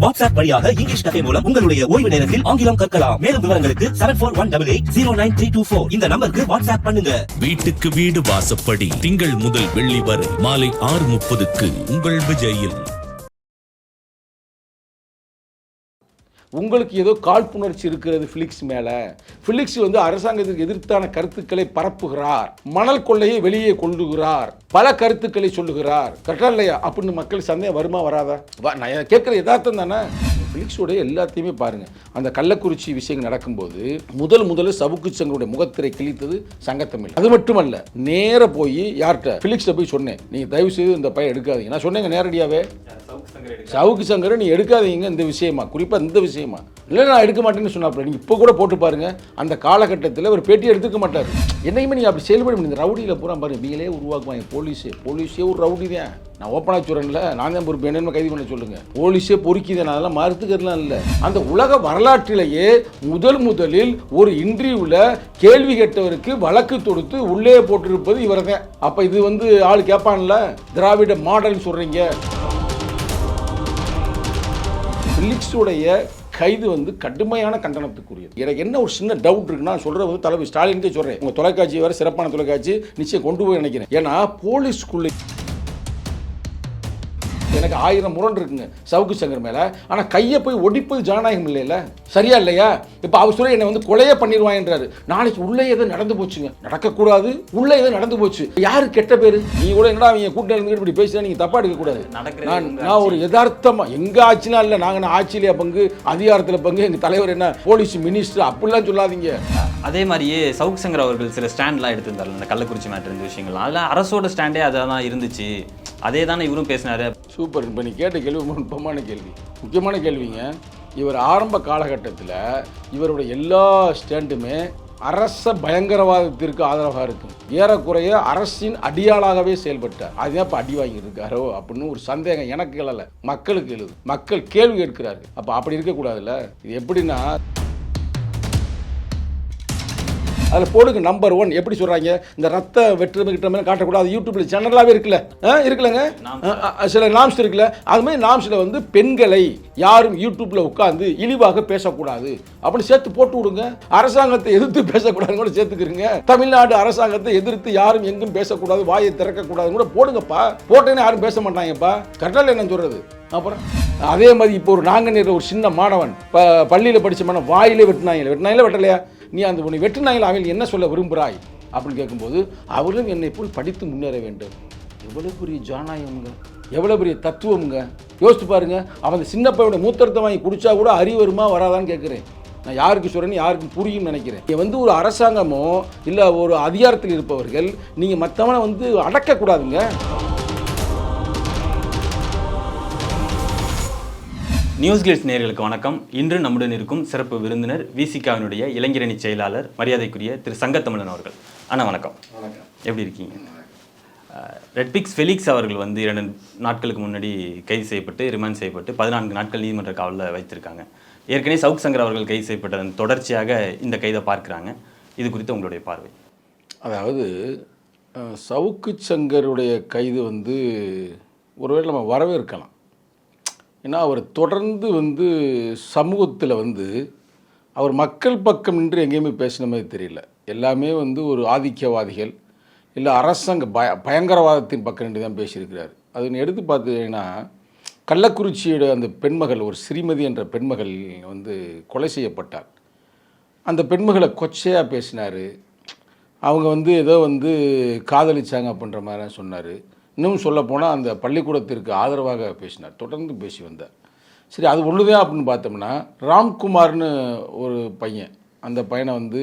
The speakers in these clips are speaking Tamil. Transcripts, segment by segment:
வாட்ஸ்அப் வழியாக இங்கிலீஷ் கதை மூலம் உங்களுடைய ஓய்வு நேரத்தில் ஆங்கிலம் கற்கலாம். மேலும் விவரங்களுக்கு seven four one double eight zero nine three two four இந்த நம்பருக்கு வாட்ஸ்அப் பண்ணுங்க. வீட்டுக்கு வீடு வாசப்படி. திங்கள் முதல் வெள்ளி வரை மாலை ஆறு முப்பதுக்கு உங்கள் விஜயில். உங்களுக்கு ஏதோ காழ்ப்புணர்ச்சி இருக்கிறது ஃபிலிக்ஸ் மேலே. ஃபிலிக்ஸ் வந்து அரசாங்கத்திற்கு எதிர்த்தான கருத்துக்களை பரப்புகிறார். மணல் கொள்ளையை வெளியே கொள்ளுகிறார். பல கருத்துக்களை சொல்லுகிறார். கரெக்டா இல்லையா? அப்படின்னு மக்கள் சந்தேகம் வருமா வராதா? நான் கேட்குற யதார்த்தம் தானே? ஃபிலிக்ஸோடைய எல்லாத்தையுமே பாருங்கள் அந்த கள்ளக்குறிச்சி விஷயங்கள் நடக்கும்போது முதல் முதல்ல சவுக்கு சங்கருடைய முகத்திரை கிழித்தது சங்கத்தமிழ். அது மட்டுமல்ல நேராக போய் யார்கிட்ட? ஃபிலிக்ஸை போய் சொன்னேன். நீங்கள் தயவு செய்து இந்த பையன் எடுக்காதீங்க. நான் சொன்னேங்க நேரடியாகவே சவுக்கு சங்கரை நீ எடுக்காதீங்க இந்த விஷயமா. குறிப்பாக இந்த விஷயமா. இல்லை நான் எடுக்க மாட்டேன்னு சொன்னாப்புல நீங்கள் இப்போ கூட போட்டு பாருங்கள் அந்த காலகட்டத்தில் ஒரு பேட்டி எடுத்துக்க மாட்டார். என்னைக்குமே நீங்கள் அப்படி செயல்பட முடியும் இந்த ரவுடியில் பூரா பாருங்க நீங்களே உருவாக்குவாங்க. போலீஸே போலீஸே ஒரு ரவுடி தான். நான் ஓப்பனாக சொல்கிறேன்ல நான் தான் பொறுப்பு. என்னன்னு கைது பண்ண சொல்லுங்கள் போலீஸே பொறுக்கிதான் அதெல்லாம் மறுத்துக்கிறதுலாம் இல்லை. அந்த உலக வரலாற்றிலேயே முதல் முதலில் ஒரு இன்டர்வியூவில் கேள்வி கேட்டவருக்கு வழக்கு தொடுத்து உள்ளே போட்டிருப்பது இவர் தான் அப்போ இது வந்து ஆள் கேட்பான்ல திராவிட மாடல்னு சொல்கிறீங்க பிலிப்ஸுடைய கைது வந்து கடுமையான கண்டனத்துக்குரியது. எனக்கு என்ன ஒரு சின்ன டவுட் இருக்குன்னா நான் சொல்றது வந்து தலைவர் ஸ்டாலினுக்கே சொல்கிறேன் உங்கள் தொலைக்காட்சி வேறு சிறப்பான தொலைக்காட்சி நிச்சயம் கொண்டு போய் நினைக்கிறேன். ஏன்னா போலீஸ்குள்ளே எனக்கு ஆயிரம் முரண் இருக்குங்க சவுக்கு சங்கர் மேல. ஆனா கையை போய் ஒடிப்பது ஜனநாயகம் இல்லைல்ல சரியா இல்லையா? இப்ப அவர் சொல்ல என்னை வந்து கொலையே பண்ணிடுவான்ன்றாரு நாளைக்கு உள்ளே ஏதோ நடந்து போச்சுங்க. நடக்கக்கூடாது உள்ளே ஏதோ நடந்து போச்சு. யாரு கெட்ட பேரு? நீங்க கூட என்னடா அவங்க கூட்டம் இருந்துட்டு இப்படி பேசினா நீங்க தப்பா எடுக்க கூடாது. நடக்கிறது நான் நான் ஒரு யதார்த்தமா எங்க ஆட்சினா இல்ல நாங்க என்ன ஆட்சியிலே பங்கு அதிகாரத்துல பங்கு எங்க தலைவர் என்ன போலீஸ் மினிஸ்டர் அப்படிலாம் சொல்லாதீங்க. அதே மாதிரியே சவுக் சங்கர் அவர்கள் சில ஸ்டாண்ட்லாம் எடுத்திருந்தாரு இந்த கள்ளக்குறிச்சி மேட்டர் இந்த விஷயங்கள்லாம். அதில் அரசோட ஸ்டாண்டே அதான் தான் இருந்துச்சு. அதே தானே இவரும் பேசினாரு. சூப்பர். இப்போ நீ கேட்ட கேள்வி ரொம்ப நுட்பமான கேள்வி. முக்கியமான கேள்விங்க இவர் ஆரம்ப காலகட்டத்தில் இவருடைய எல்லா ஸ்டாண்டுமே அரச பயங்கரவாதத்திற்கு ஆதரவாக இருக்கும். ஏறக்குறைய அரசின் அடியாளாகவே செயல்பட்டார். அதுதான் இப்போ அடி வாங்கியிருக்காரோ அப்படின்னு ஒரு சந்தேகம் எனக்கு எழலை. மக்களுக்கு எழுது. மக்கள் கேள்வி கேட்கிறாரு அப்போ அப்படி இருக்கக்கூடாதுல்ல? இது எப்படின்னா அதில் போடுங்க நம்பர் ஒன் எப்படி சொல்கிறாங்க இந்த ரத்த வெற்றுமை கிட்ட காட்டக்கூடாது யூடியூப்ல சேனலாகவே இருக்குல்ல. இருக்குல்லங்க? சில நாம்ஸ் இருக்குல்ல. அது மாதிரி நாம்ஸில் வந்து பெண்களை யாரும் யூடியூப்ல உட்காந்து இழிவாக பேசக்கூடாது. அப்படின்னு சேர்த்து போட்டு விடுங்க. அரசாங்கத்தை எதிர்த்து பேசக்கூடாதுன்னு கூட சேர்த்துக்கிறீங்க. தமிழ்நாடு அரசாங்கத்தை எதிர்த்து யாரும் எங்கும் பேசக்கூடாது. வாயை திறக்கக்கூடாதுன்னு கூட போடுங்கப்பா. போட்டேன்னு யாரும் பேச மாட்டாங்கப்பா. கரெக்டாக என்ன சொல்றது? அப்புறம் அதே மாதிரி இப்போ ஒரு நாங்கநீர் ஒரு சின்ன மாணவன் ப பள்ளியில் படித்த மாணவன் வாயிலே வெட்டினாங்களே வெட்டினாங்களே வெட்டலையா? நீ அந்த உன்னை வெட்டினாங்களே அவன் என்ன சொல்ல விரும்புகிறாய்? அப்படின்னு கேட்கும்போது அவரும் என்னை போல் படித்து முன்னேற வேண்டும். எவ்வளோ பெரிய ஜனநாயகம்ங்க. எவ்வளோ பெரிய தத்துவம்ங்க. யோசித்து பாருங்கள் அவன் அந்த சின்ன பையனுடைய மூத்திரத்தை வாங்கி குடித்தா கூட அறிவு வருமா வராதான்னு கேட்குறேன். நான் யாருக்கு சொல்கிறேன்னு யாருக்கும் புரியும் நினைக்கிறேன். நீங்க வந்து ஒரு அரசாங்கமோ இல்லை ஒரு அதிகாரத்தில் இருப்பவர்கள் நீங்கள் மற்றவனை வந்து அடக்கக்கூடாதுங்க. நியூஸ் கிளிட்ஸ் நேயர்களுக்கு வணக்கம். இன்று நம்முடன் இருக்கும் சிறப்பு விருந்தினர் விசிகாவினுடைய இளைஞரணி செயலாளர் மரியாதைக்குரிய திரு சங்கத்தமிழன் அவர்கள். அண்ணா வணக்கம். எப்படி இருக்கீங்க? ரெட்பிக்ஸ் ஃபெலிக்ஸ் அவர்கள் வந்து இரண்டு நாட்களுக்கு முன்னாடி கைது செய்யப்பட்டு ரிமாண்ட் செய்யப்பட்டு பதினான்கு நாட்கள் நீதிமன்ற காவலில் வைத்திருக்காங்க. ஏற்கனவே சவுக் சங்கர் அவர்கள் கைது செய்யப்பட்டதன் தொடர்ச்சியாக இந்த கைதை பார்க்குறாங்க. இது குறித்து உங்களுடைய பார்வை. அதாவது சவுக்கு சங்கருடைய கைது வந்து ஒருவேளை நம்ம வரவேற்கலாம். ஏன்னா அவர் தொடர்ந்து வந்து சமூகத்தில் வந்து அவர் மக்கள் பக்கம் நின்று எங்கேயுமே பேசின மாதிரி தெரியல. எல்லாமே வந்து ஒரு ஆதிக்கவாதிகள் இல்லை அரசாங்க பய பயங்கரவாதத்தின் பக்கம் நின்று தான் பேசியிருக்கிறார். அது எடுத்து பார்த்தீங்கன்னா கள்ளக்குறிச்சியோட அந்த பெண்மகள் ஒரு ஸ்ரீமதி என்ற பெண்மகள் வந்து கொலை செய்யப்பட்டார். அந்த பெண்மகளை கொச்சையாக பேசினார். அவங்க வந்து ஏதோ வந்து காதலிச்சாங்க அப்படின்ற மாதிரி சொன்னார். இன்னும் சொல்லப்போனால் அந்த பள்ளிக்கூடத்திற்கு ஆதரவாக பேசினார். தொடர்ந்து பேசி வந்தார். சரி அது ஒன்றுதான் அப்படின்னு பார்த்தோம்னா ராம்குமார்னு ஒரு பையன் அந்த பையனை வந்து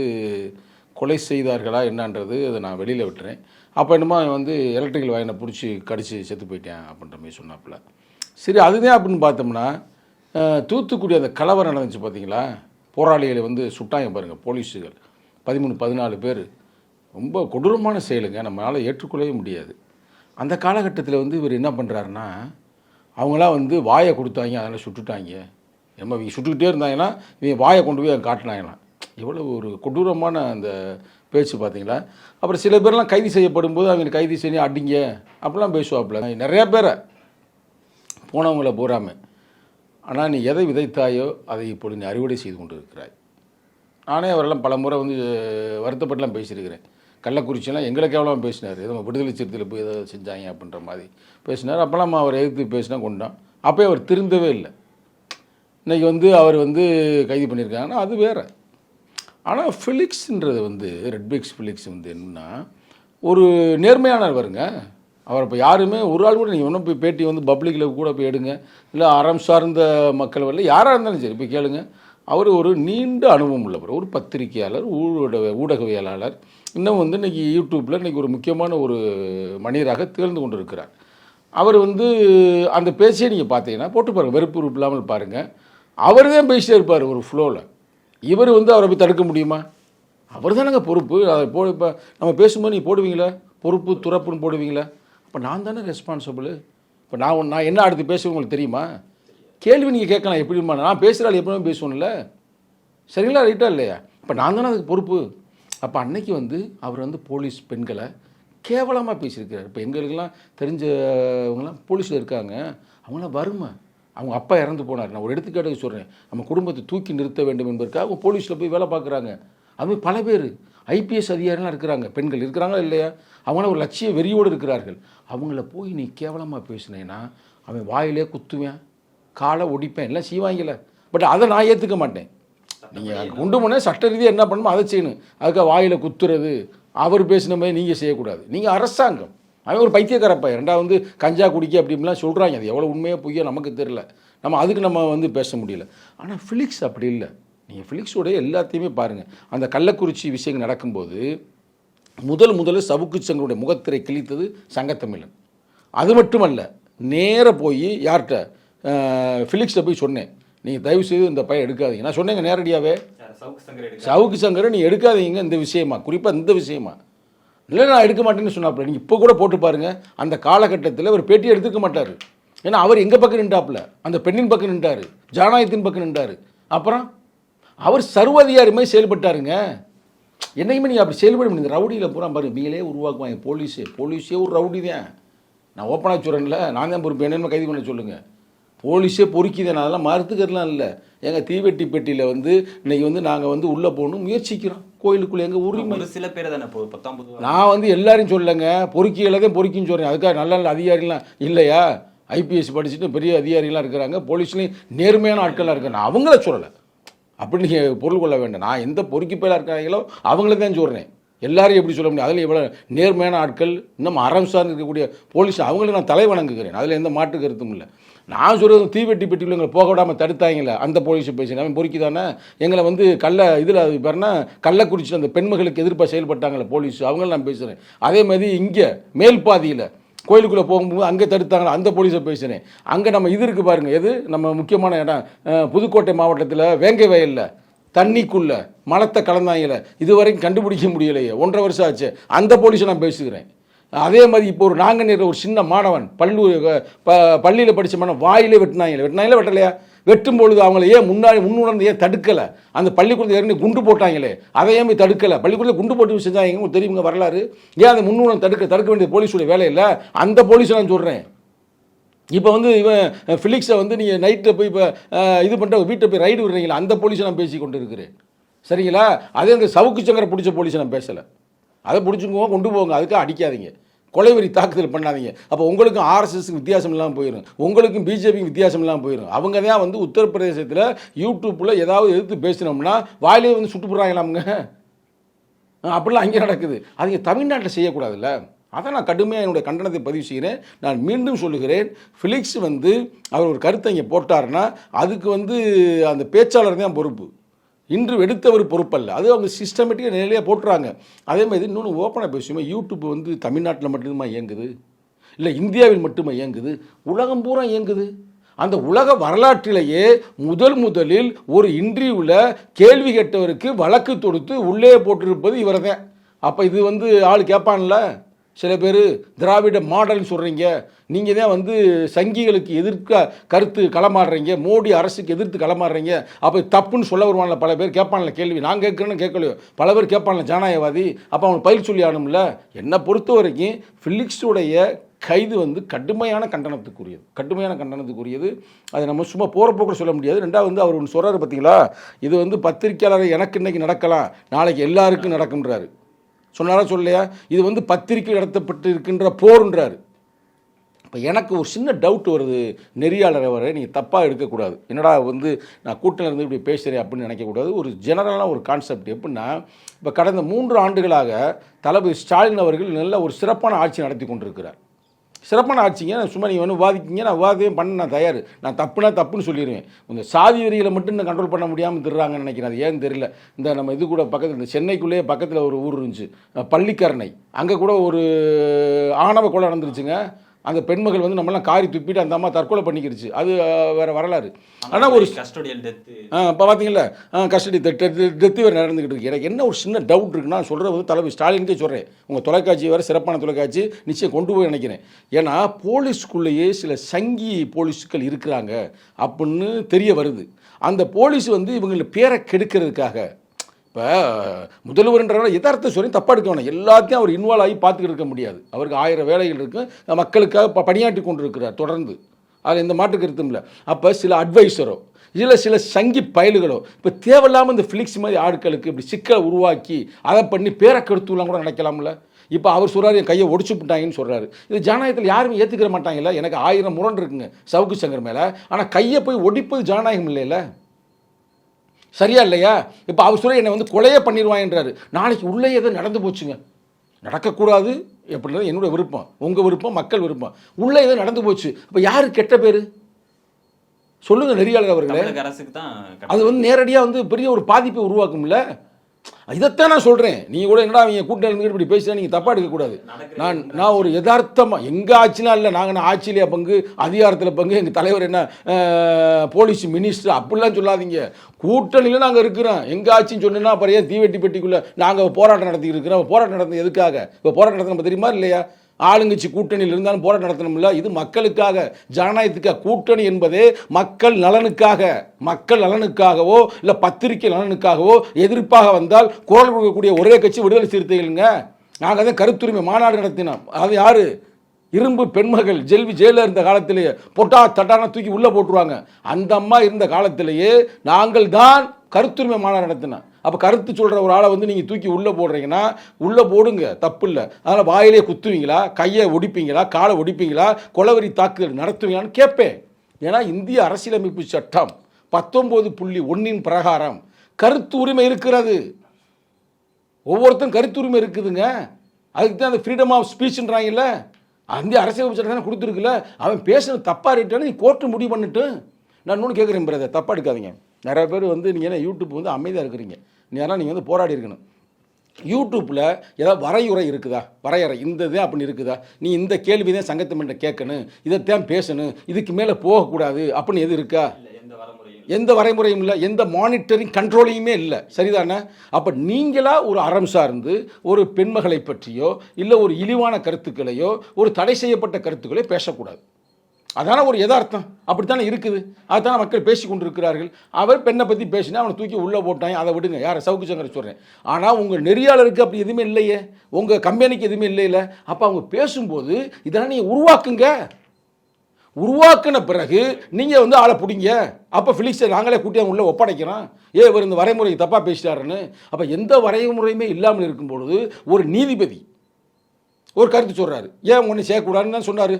கொலை செய்தார்களா என்னன்றது அதை நான் வெளியில் விட்டுறேன். அப்போ என்னமோ வந்து எலக்ட்ரிக்கல் வாயனை பிடிச்சி கடிச்சு செத்து போயிட்டேன் அப்படின்ற மாதிரி சொன்னாப்புல. சரி அதுதான் அப்படின்னு பார்த்தோம்னா தூத்துக்குடி அந்த கலவரம் நடந்துச்சு பார்த்தீங்களா போராளிகளை வந்து சுட்டாங்க பாருங்கள் போலீஸுகள். பதிமூணு பதினாலு பேர். ரொம்ப கொடூரமான செயலுங்க. நம்மளால் ஏற்றுக்கொள்ளவே முடியாது. அந்த காலகட்டத்தில் வந்து இவர் என்ன பண்ணுறாருன்னா அவங்களாம் வந்து வாயை கொடுத்தாங்க அதனால் சுட்டுட்டாங்க. நம்ம இவங்க சுட்டுக்கிட்டே இருந்தாங்கன்னா இவங்க வாயை கொண்டு போய் அங்கே காட்டினாங்களாம். எவ்வளோ ஒரு கொடூரமான அந்த பேச்சு பார்த்தீங்களா? அப்புறம் சில பேர்லாம் கைது செய்யப்படும் போது அவங்க கைது செய்ய அடிங்க அப்படிலாம் பேசுவாப்பில். நிறையா பேரை போனவங்கள பூராம ஆனால் நீ எதை விதைத்தாயோ அதை இப்பொழுது நீ அறுவடை செய்து கொண்டு இருக்கிறாய் நானே அவரெல்லாம் பல முறை வந்து வருத்தப்பட்டுலாம் பேசியிருக்கிறேன். கள்ளக்குறிச்சியெல்லாம் எங்களை கேவலமாக பேசினார். ஏதோ விடுதலை சிறுத்தையில் போய் ஏதோ செஞ்சாங்க அப்படின்ற மாதிரி பேசினார். அப்போல்லாம் அவர் எதிர்த்து பேசினா கொண்டான் அப்போயே அவர் திருந்தவே இல்லை. இன்றைக்கி வந்து அவர் வந்து கைது பண்ணியிருக்காங்கன்னா அது வேற. ஆனால் ஃபிலிக்ஸ்ன்றது வந்து ரெட்பிக்ஸ் ஃபிலிக்ஸ் வந்து என்னன்னா ஒரு நேர்மையானவர் வருங்க அவர் இப்போ யாருமே ஒரு ஆள் கூட நீங்கள் ஒன்றும் போய் பேட்டி வந்து பப்ளிக்கில் கூட போய் எடுங்க. இல்லை அறம் சார்ந்த மக்கள் வரல யாராக இருந்தாலும் சரி போய் கேளுங்க. அவர் ஒரு நீண்ட அனுபவம் உள்ளவர். ஒரு பத்திரிகையாளர் ஊடக ஊடகவியலாளர். இன்னும் வந்து இன்றைக்கி யூடியூப்பில் இன்றைக்கி ஒரு முக்கியமான ஒரு மனிதராக திகழ்ந்து கொண்டு இருக்கிறார் அவர் வந்து அந்த பேச்சையே நீங்கள் பார்த்தீங்கன்னா போட்டு பாருங்கள் வெறுப்பு உறுப்பு இல்லாமல் பாருங்கள் அவர் தான் பேசிட்டே இருப்பார் ஒரு ஃப்ளோவில் இவர் வந்து அவரை போய் தடுக்க முடியுமா? அவர் தானேங்க பொறுப்பு. அதை போ இப்போ நம்ம பேசும்போது நீங்கள் போடுவீங்களா? பொறுப்பு துறப்புன்னு போடுவீங்களா? அப்போ நான் தானே ரெஸ்பான்சிபிள் இப்போ நான் நான் என்ன அடுத்து பேசுவேன் உங்களுக்கு தெரியுமா? கேள்வி நீங்கள் கேட்கலாம் எப்படிமா நான் பேசுகிறாள் எப்படியும் பேசுவோம்ல. சரிங்களா ரைட்டாக இல்லையா? இப்போ நான் தானே அதுக்கு பொறுப்பு. அப்போ அன்னைக்கு வந்து அவர் வந்து போலீஸ் பெண்களை கேவலமாக பேசியிருக்கிறார். இப்போ எங்களுக்கெல்லாம் தெரிஞ்சவங்களாம் போலீஸில் இருக்காங்க. அவங்களாம் வறுமை. அவங்க அப்பா இறந்து போனார். நான் ஒரு எடுத்துக்காட்டுக்கு சொல்கிறேன் நம்ம குடும்பத்தை தூக்கி நிறுத்த வேண்டும் என்பதற்காக அவங்க போலீஸில் போய் வேலை பார்க்குறாங்க. அது பல பேர் ஐபிஎஸ் அதிகாரிலாம் இருக்கிறாங்க. பெண்கள் இருக்கிறாங்களா இல்லையா? அவங்களாம் ஒரு லட்சிய வெறியோடு இருக்கிறார்கள். அவங்கள போய் நீ கேவலமாக பேசினேன்னா அவன் வாயிலே குத்துவேன் காலை ஒடிப்பேன். எல்லாம் செய்வாங்கல்ல. பட் அதை நான் ஏற்றுக்க மாட்டேன். நீங்கள் குண்டு முன்னே சட்ட ரீதியாக என்ன பண்ணணுமோ அதை செய்யணும். அதுக்கு வாயில் குத்துறது அவர் பேசின மாதிரி நீங்கள் செய்யக்கூடாது. நீங்கள் அரசாங்கம். அவன் ஒரு பைத்தியக்காரப்பா ரெண்டாவது வந்து கஞ்சா குடிக்க அப்படி இப்படிலாம் சொல்கிறாங்க அது எவ்வளோ உண்மையாக பொய்யோ நமக்கு தெரியல. நம்ம அதுக்கு நம்ம வந்து பேச முடியல. ஆனால் ஃபிலிக்ஸ் அப்படி இல்லை. நீங்கள் ஃபிலிக்ஸோடைய எல்லாத்தையுமே பாருங்கள் அந்த கள்ளக்குறிச்சி விஷயங்கள் நடக்கும்போது முதல் முதல்ல சவுக்கு சங்கருடைய முகத்திரை கிழித்தது சங்கத்தமிழன். அது மட்டுமல்ல நேர போய் யார்கிட்ட ஃபிலிக்ஸ்கிட்ட போய் சொன்னேன். நீங்கள் தயவு செய்து இந்த பையன் எடுக்காதீங்க. நான் சொன்னேங்க நேரடியாகவே சவுக்கு சங்கர் எடுக்க சவுக்கு சங்கரை நீ எடுக்காதீங்க இந்த விஷயமா. குறிப்பாக இந்த விஷயமா. இல்லை நான் எடுக்க மாட்டேன்னு சொன்னாப்புல. நீங்கள் இப்போ கூட போட்டு பாருங்க. அந்த காலகட்டத்தில் ஒரு பேட்டி எடுத்துக்க மாட்டார். ஏன்னா அவர் எங்கள் பக்கம் நின்றாப்புல? அந்த பெண்ணின் பக்கம் நின்றார். ஜனநாயகத்தின் பக்கம் நின்றார். அப்புறம்? அவர் சர்வதிகாரி மாதிரி செயல்பட்டாருங்க. என்னைக்குமே நீங்கள் அப்படி செயல்பட முடியும் இந்த ரவுடியில் பூரா பாருங்க நீங்களே உருவாக்குவாங்க போலீஸு. போலீஸே ஒரு ரவுடி தான் நான் ஓப்பனாக சொல்கிறேன்ல நான் தான் பொறுப்பு என்னென்னு கைது பண்ண சொல்லுங்கள் போலீஸே பொறுக்கிதான் அதெல்லாம் மறுத்துக்கிறதுலாம் இல்லை. எங்கள் தீவெட்டி பெட்டியில் வந்து இன்னைக்கு வந்து நாங்கள் வந்து உள்ளே போகணும் முயற்சிக்கிறோம். கோயிலுக்குள்ளே எங்கள் உரிமை சில பேரை தானே போகுது பத்தாம் நான் வந்து எல்லாரையும் சொல்லலைங்க. பொறுக்கிகளை தான் பொறுக்கின்னு சொல்கிறேன் அதுக்காக நல்ல நல்ல அதிகாரிலாம் இல்லையா? ஐபிஎஸ் படிச்சுட்டு பெரிய அதிகாரிலாம் இருக்கிறாங்க. போலீஸ்லேயும் நேர்மையான ஆட்கள்லாம் இருக்காங்க. நான் அவங்கள சொல்லலை. அப்படி நீங்கள் பொருள் கொள்ள வேண்டாம். நான் எந்த பொறுக்கி பேராக இருக்காங்களோ அவங்கள தான் சொல்கிறேன் எல்லாரையும் எப்படி சொல்ல முடியும்? அதில் எவ்வளோ நேர்மையான ஆட்கள் இன்னும் அறம் சார்ந்து இருக்கக்கூடிய போலீஸ் அவங்களுக்கு நான் தலை வணங்குகிறேன். அதில் எந்த மாற்று கருத்தும் இல்லை. நான் சொல்கிறது தீவெட்டி பெட்டியில் எங்களை போக விடாமல் தடுத்தாங்களே அந்த போலீஸை பேசி அவன் பொறுக்கி தானே எங்களை வந்து கள்ள இதில் அது பேருனா கள்ளக்குறிச்சி அந்த பெண்மகளுக்கு எதிர்ப்பாக செயல்பட்டாங்களே போலீஸ் அவங்கள நான் பேசுகிறேன் அதே மாதிரி இங்கே மேல்பாதியில் கோயிலுக்குள்ளே போகும்போது அங்கே தடுத்தாங்களா அந்த போலீஸை பேசுகிறேன் அங்கே நம்ம இது இருக்குது பாருங்கள் எது? நம்ம முக்கியமான இடம் புதுக்கோட்டை மாவட்டத்தில் வேங்கை வயலில் தண்ணிக்குள்ளே மலத்தை கலந்தாங்களே இது வரைக்கும் கண்டுபிடிக்க முடியலையே. ஒன்றரை வருஷம் ஆச்சு. அந்த போலீஸை நான் பேசுகிறேன் அதே மாதிரி இப்போ ஒரு நாங்கநீர் ஒரு சின்ன மாணவன் பள்ளி ப பள்ளியில் படித்த மாணவன் வாயிலே வெட்டினாங்களே வெட்டினாங்களே வெட்டலையா? வெட்டும் பொழுது அவங்கள ஏன் முன்னாடி முன்னுணர்ந்து ஏன் தடுக்கலை? அந்த பள்ளிக்கூடத்தில் இறங்கி குண்டு போட்டாங்களே அதை ஏன் போய் தடுக்கலை? பள்ளிக்கூடத்தில் குண்டு போட்டு செஞ்சாங்க உங்களுக்கு தெரியுங்க வரலாறு? ஏன் அந்த முன்னுணர்வு தடுக்க தடுக்க வேண்டிய போலீஸுடைய வேலை இல்லை? அந்த போலீஸை நான் சொல்கிறேன் இப்போ வந்து இவன் ஃபிலிக்ஸை வந்து நீங்கள் நைட்டில் போய் இப்போ இது பண்ணுற வீட்டை போய் ரைடு விடுறீங்களா? அந்த போலீஸை நான் பேசி கொண்டு இருக்கிறேன் சரிங்களா? அதே அந்த சவுக்கு சங்கரை பிடிச்ச போலீஸை நான் பேசலை. அதை பிடிச்சிக்கோங்க கொண்டு போங்க அதுக்காக அடிக்காதீங்க. கொலைவெறி தாக்குதல் பண்ணாதீங்க. அப்போ உங்களுக்கும் ஆர்எஸ்எஸ்க்கு வித்தியாசம் இல்லாமல் போயிடும் உங்களுக்கும் பிஜேபிக்கு வித்தியாசம் இல்லாமல் போயிடும் அவங்க தான் வந்து உத்தரப்பிரதேசத்தில் யூடியூப்பில் ஏதாவது எதிர்த்து பேசினோம்னா வாயிலே வந்து சுட்டு போடுறாங்களாமுங்க. அப்படிலாம் அங்கே நடக்குது. அது தமிழ்நாட்டில் செய்யக்கூடாதுல்ல. அதை நான் கடுமையாக என்னுடைய கண்டனத்தை பதிவு செய்கிறேன். நான் மீண்டும் சொல்லுகிறேன். ஃபிலிக்ஸ் வந்து அவர் ஒரு கருத்தை இங்கே போட்டார்னா அதுக்கு வந்து அந்த பேச்சாளர் தான் பொறுப்பு. இன்று எடுத்தவர் பொறுப்பல்ல. அது அவங்க சிஸ்டமேட்டிக்காக நிலையாக போட்டுறாங்க. அதே மாதிரி இன்னொன்று ஓப்பனாக பேசுவோம்? யூடியூப் வந்து தமிழ்நாட்டில் மட்டுமா இயங்குது. இல்லை இந்தியாவில் மட்டுமா இயங்குது. உலகம் பூரா இயங்குது. அந்த உலக வரலாற்றிலேயே முதல் முதலில் ஒரு இன்டர்வியூவில் கேள்வி கேட்டவருக்கு வழக்கு தொடுத்து உள்ளே போட்டிருப்பது இவர் தான் அப்போ இது வந்து ஆள் கேட்பான்ல. சில பேர் திராவிட மாடல்னு சொல்கிறீங்க நீங்கள் தான் வந்து சங்கிகளுக்கு எதிர்க்க கருத்து களமாடுறீங்க. மோடி அரசுக்கு எதிர்த்து களமாடுறீங்க. அப்போ தப்புன்னு சொல்ல வருவான்ல பல பேர் கேட்பான்ல கேள்வி. நான் கேட்குறேன்னு கேட்கலையோ? பல பேர் கேட்பான்ல ஜனநாயகவாதி. அப்போ அவன் பயிர் சொல்லி ஆகணும்ல என்னை பொறுத்த வரைக்கும் ஃபிலிக்ஸுடைய கைது வந்து கடுமையான கண்டனத்துக்குரியது. கடுமையான கண்டனத்துக்குரியது. அதை நம்ம சும்மா போகிற போக்கில் சொல்ல முடியாது. ரெண்டாவது வந்து அவர் ஒன்று சொல்கிறாரு பார்த்தீங்களா இது வந்து பத்திரிக்கையாளர் எனக்கு இன்னைக்கு நடக்கலாம். நாளைக்கு எல்லாருக்கும் நடக்கும்ன்றாரு. சொன்னாரா சொல்லலையா? இது வந்து பத்திரிக்கை நடத்தப்பட்டு இருக்கின்ற போர்ன்றார். இப்போ எனக்கு ஒரு சின்ன டவுட் வருது. நெறியாளரை வர நீங்கள் தப்பாக எடுக்கக்கூடாது. என்னடா வந்து நான் கூட்டம் இருந்து இப்படி பேசுகிறேன் அப்படின்னு நினைக்கக்கூடாது. ஒரு ஜெனரலான ஒரு கான்செப்ட் எப்படின்னா இப்போ கடந்த மூன்று ஆண்டுகளாக தளபதி ஸ்டாலின் அவர்கள் நல்ல ஒரு சிறப்பான ஆட்சி நடத்தி கொண்டிருக்கிறார். சிறப்பான ஆட்சிங்க. நான் சும்மா நீங்கள் வந்து விவாதிக்கிங்க நான் விவாதம் பண்ண நான் தயார். நான் தப்புனா தப்புன்னு சொல்லிடுவேன் இந்த சாதி வரிகளை மட்டும் இந்த கண்ட்ரோல் பண்ண முடியாமல் திருறாங்கன்னு நினைக்கிறேன். அது ஏன்னு தெரியல. இந்த நம்ம இது கூட பக்கத்தில் இந்த சென்னைக்குள்ளேயே பக்கத்தில் ஒரு ஊர் இருந்துச்சு. பள்ளிக்கரணை. அங்கே கூட ஒரு ஆணவ கொலை நடந்துருச்சுங்க. அந்த பெண்மகள் வந்து நம்மளாம் காரி துப்பிட்டு அந்த அம்மா தற்கொலை பண்ணிக்கிடுச்சு. அது வேற வரலாறு. ஆனால் ஒரு கஸ்டோடியல் டெத்து இப்போ பார்த்தீங்களா கஸ்டடி டெத்து வேறு நடந்துக்கிட்டு இருக்கு. எனக்கு என்ன ஒரு சின்ன டவுட் இருக்குன்னா நான் சொல்கிறது வந்து தலைவர் ஸ்டாலினுக்கே சொல்கிறேன் உங்கள் தொலைக்காட்சி வேறு சிறப்பான தொலைக்காட்சி நிச்சயம் கொண்டு போய் நினைக்கிறேன். ஏன்னா போலீஸ்க்குள்ளேயே சில சங்கி போலீஸ்கள் இருக்கிறாங்க அப்படின்னு தெரிய வருது. அந்த போலீஸ் வந்து இவங்களை பேரை கெடுக்கிறதுக்காக இப்போ முதல்வர்ன்றவரை யதார்த்த சொல்லி தப்பாக எடுக்க வேணாம் எல்லாத்தையும் அவர் இன்வால்வ் ஆகி பார்த்துக்கிட்டு இருக்க முடியாது. அவருக்கு ஆயிரம் வேலைகள் இருக்குது மக்களுக்காக ப- பணியாற்றி கொண்டிருக்கிறார் தொடர்ந்து. அதில் எந்த மாற்று கருத்தும் இல்லை. அப்போ சில அட்வைசரோ இதில் சில சங்கி பயல்களோ இப்போ தேவையில்லாமல் இந்த ஃபிளிக்ஸ் மாதிரி ஆட்களுக்கு இப்படி சிக்கலை உருவாக்கி அதை பண்ணி பேரை கெடுத்துலாம் கூட நினைக்கலாம்ல? இப்போ அவர் சொல்கிறார் என் கையை ஒடிச்சு விட்டாங்கன்னு சொல்கிறாரு இது ஜனநாயகத்தில் யாருமே ஏற்றுக்கிற மாட்டாங்கல்ல? எனக்கு ஆயிரம் முரண் இருக்குங்க சவுக்கு சங்கர் மேலே. ஆனால் கையை போய் ஒடிப்பது ஜனநாயகம் இல்லைல்ல? சரியா இல்லையா? இப்போ அவர் சொல்ல என்னை வந்து கொலையே பண்ணிடுவாங்கன்றாரு நாளைக்கு உள்ளே ஏதோ நடந்து போச்சுங்க. நடக்கக்கூடாது எப்படின்றது என்னோட விருப்பம் உங்கள் விருப்பம் மக்கள் விருப்பம். உள்ளே ஏதோ நடந்து போச்சு. அப்போ யாரு கெட்ட பேர்? சொல்லுங்க நெறியாளர் அவர்களே. அரசுக்கு தான் அது வந்து நேரடியாக வந்து பெரிய ஒரு பாதிப்பை உருவாக்கும்ல? இதைத்தான் நான் சொல்கிறேன் நீங்கள் கூட என்னடா அவங்க இருந்துட்டு இப்படி பேசினா நீங்கள் தப்பாக எடுக்கக்கூடாது. நான் நான் ஒரு யதார்த்தமாக எங்கள் ஆட்சினா இல்லை நாங்கள் நான் ஆட்சியிலே பங்கு அதிகாரத்தில் பங்கு எங்கள் தலைவர் என்ன போலீஸ் மினிஸ்டர் அப்படிலாம் சொல்லாதீங்க. கூட்டணியில் நாங்கள் இருக்கிறோம். எங்கள் ஆட்சின்னு சொன்னோன்னா அப்புறம் ஏன் தீவெட்டி பெட்டிக்குள்ளே நாங்கள் போராட்டம் நடத்திட்டு இருக்கிறோம்? போராட்டம் நடத்துறது எதுக்காக? இப்போ போராட்டம் நடத்தின தெரியுமா இல்லையா? ஆளுங்கட்சி கூட்டணியில் இருந்தாலும் போராட்டம் நடத்தணும்ல? இது மக்களுக்காக. ஜனநாயகத்துக்காக கூட்டணி என்பதே மக்கள் நலனுக்காக. மக்கள் நலனுக்காகவோ இல்லை பத்திரிகை நலனுக்காகவோ எதிர்ப்பாக வந்தால் குரல் கொடுக்கக்கூடிய ஒரே கட்சி விடுதலை சிறுத்தைகள்ங்க. நாங்கள் தான் கருத்துரிமை மாநாடு நடத்தினோம். அது யார்? இரும்பு பெண்மகள் ஜெல்வி ஜெயிலில் இருந்த காலத்திலேயே பொட்டா தட்டான தூக்கி உள்ளே போட்டுருவாங்க. அந்த அம்மா இருந்த காலத்திலேயே நாங்கள் தான் கருத்துரிமை மாநாடு நடத்தினோம். அப்போ கருத்து சொல்கிற ஒரு ஆளை வந்து நீங்கள் தூக்கி உள்ளே போடுறீங்கன்னா உள்ளே போடுங்க. தப்பு இல்லை அதனால் வாயிலே குத்துவீங்களா? கையை ஒடிப்பீங்களா? காலை ஒடிப்பீங்களா? கொலவரி தாக்குதல் நடத்துவீங்களான்னு கேட்பேன். ஏன்னா இந்திய அரசியலமைப்பு சட்டம் பத்தொம்போது புள்ளி ஒன்றின் பிரகாரம் கருத்து உரிமை இருக்கிறது. ஒவ்வொருத்தரும் கருத்து உரிமை இருக்குதுங்க. அதுக்கு தான் அந்த ஃப்ரீடம் ஆஃப் ஸ்பீச்ன்றாங்கல்ல அந்த அரசியல் சட்டம் தானே கொடுத்துருக்குல்ல. அவன் பேசுனது தப்பாக ரைட்டானு நீ கோர்ட்டு முடிவு பண்ணிட்டு. நான் இன்னொன்று கேட்குறேன் பிரதர் தப்பாக எடுக்காதீங்க. நிறைய பேர் வந்து நீங்கள் என்ன யூடியூப் வந்து அமைதியாக இருக்கிறீங்க. நீங்களாம் நீங்கள் வந்து போராடி இருக்கணும். யூடியூப்பில் ஏதாவது வரையுறை இருக்குதா? வரையறை இந்த இது அப்படின்னு இருக்குதா? நீ இந்த கேள்வி தான் சங்கத்தமிட்ட கேட்கணும். இதைத்தான் பேசணும். இதுக்கு மேலே போகக்கூடாது அப்படின்னு எது இருக்கா? எந்த வரமுறையும் எந்த வரைமுறையும் இல்லை. எந்த மானிட்டரிங் கண்ட்ரோலிங்குமே இல்லை. சரிதானே? அப்போ நீங்களா ஒரு அறம் சார்ந்து ஒரு பெண்மகளை பற்றியோ இல்லை ஒரு இழிவான கருத்துக்களையோ ஒரு தடை செய்யப்பட்ட கருத்துக்களையோ பேசக்கூடாது. அதான ஒரு யதார்த்தம். அப்படித்தானே இருக்குது? அதுதானே மக்கள் பேசி கொண்டிருக்கிறார்கள். அவர் பெண்ணை பற்றி பேசினா அவனை தூக்கி உள்ளே போட்டாங்க அதை விடுங்க. யாரை? சவுக்கு சங்கரை சொல்கிறேன் ஆனால் உங்கள் நெறியாளருக்கு அப்படி எதுவுமே இல்லையே. உங்கள் கம்பெனிக்கு எதுவுமே இல்லையில. அப்போ அவங்க பேசும்போது இதெல்லாம் நீங்கள் உருவாக்குங்க. உருவாக்கின பிறகு நீங்கள் வந்து ஆளை பிடிங்க. அப்போ ஃபிலிக்ஸை நாங்களே கூட்டி உள்ளே ஒப்படைக்கிறோம் ஏ இவர் இந்த வரைமுறையை தப்பாக பேசிட்டாருன்னு. அப்போ எந்த வரைமுறையுமே இல்லாமல் இருக்கும் பொழுது ஒரு நீதிபதி ஒரு கருத்து சொல்கிறாரு ஏன் ஒன்று செய்யக்கூடாதுன்னு தான் சொன்னார்?